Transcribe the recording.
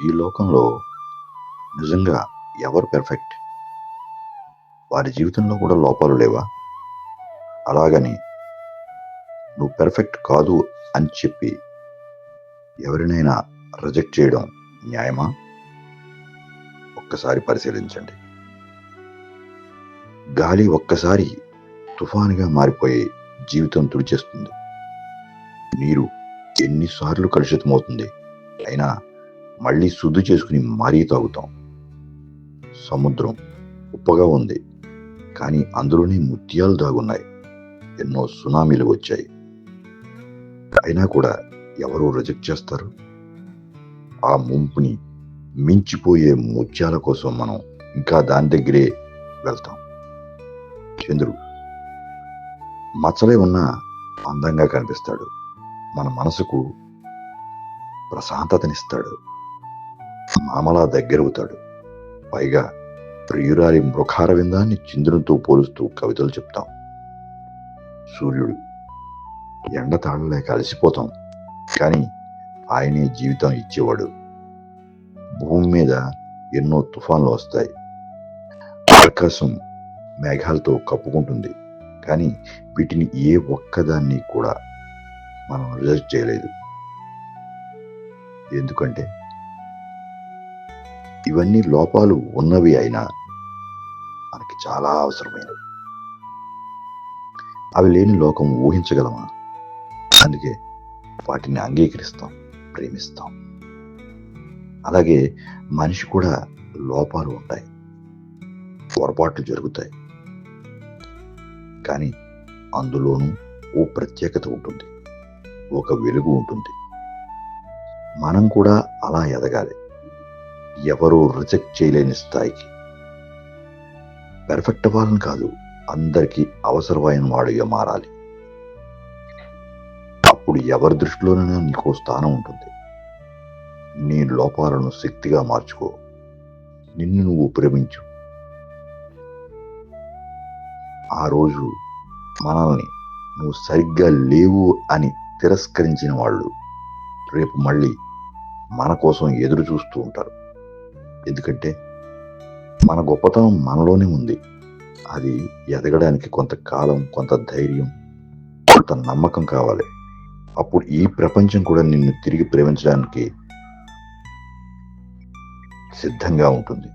ఈ లోకంలో నిజంగా ఎవరు పెర్ఫెక్ట్ వారి జీవితంలో కూడా లోపాలు లేవా? అలాగని నువ్వు పెర్ఫెక్ట్ కాదు అని చెప్పి ఎవరినైనా రిజెక్ట్ చేయడం న్యాయమా? ఒక్కసారి పరిశీలించండి. గాలి ఒక్కసారి తుఫానుగా మారిపోయి జీవితం తుడిచేస్తుంది. నీరు ఎన్నిసార్లు కలుషితమవుతుంది. అయినా మళ్ళీ శుద్ధి చేసుకుని మరీ తాగుతాం. సముద్రం ఉప్పగా ఉంది. కానీ అందులోనే ముత్యాలు దాగున్నాయి. ఎన్నో సునామీలు వచ్చాయి. అయినా కూడా ఎవరు రిజెక్ట్ చేస్తారు? ఆ ముంపుని మించిపోయే ముత్యాల కోసం మనం ఇంకా దాని దగ్గరే వెళ్తాం. చంద్రుడు మచ్చలే ఉన్నా అందంగా కనిపిస్తాడు. మన మనసుకు ప్రశాంతతనిస్తాడు. మామలా దగ్గరవుతాడు. పైగా ప్రియురాలి మృఖార విందాన్ని పోలుస్తూ కవితలు చెప్తాం. సూర్యుడు ఎండ తాళలేక అలసిపోతాం కానీ ఆయనే జీవితం ఇచ్చేవాడు. భూమి మీద ఎన్నో తుఫాన్లు వస్తాయి. ఆకాశం మేఘాలతో కప్పుకుంటుంది. కానీ వీటిని ఏ ఒక్కదాన్ని కూడా మనం రిజెక్ట్ చేయలేదు. ఎందుకంటే ఇవన్నీ లోపాలు ఉన్నవి అయినా మనకి చాలా అవసరమైనవి. అవి లేని లోకం ఊహించగలమా? అందుకే వాటిని అంగీకరిస్తాం ప్రేమిస్తాం. అలాగే మనిషి కూడా లోపాలు ఉంటాయి పొరపాట్లు జరుగుతాయి. కానీ అందులోనూ ఓ ప్రత్యేకత ఉంటుంది ఒక వెలుగు ఉంటుంది. మనం కూడా అలా ఎదగాలి. ఎవరూ రిజెక్ట్ చేయలేని స్థాయికి. పెర్ఫెక్ట్ అవ్వాలని కాదు అందరికీ అవసరమైన వాడిగా మారాలి. అప్పుడు ఎవరి దృష్టిలోనైనా నీకు స్థానం ఉంటుంది. నీ లోపాలను శక్తిగా మార్చుకో. నిన్ను నువ్వు ప్రేమించు. ఆ రోజు మనల్ని నువ్వు సరిగ్గా లేవు అని తిరస్కరించిన వాళ్ళు రేపు మళ్ళీ మన కోసం ఎదురు చూస్తూ ఉంటారు. ఎందుకంటే మన గొప్పతనం మనలోనే ఉంది. అది ఎదగడానికి కొంత కాలం కొంత ధైర్యం కొంత నమ్మకం కావాలి. అప్పుడు ఈ ప్రపంచం కూడా నిన్ను తిరిగి ప్రేమించడానికి సిద్ధంగా ఉంటుంది.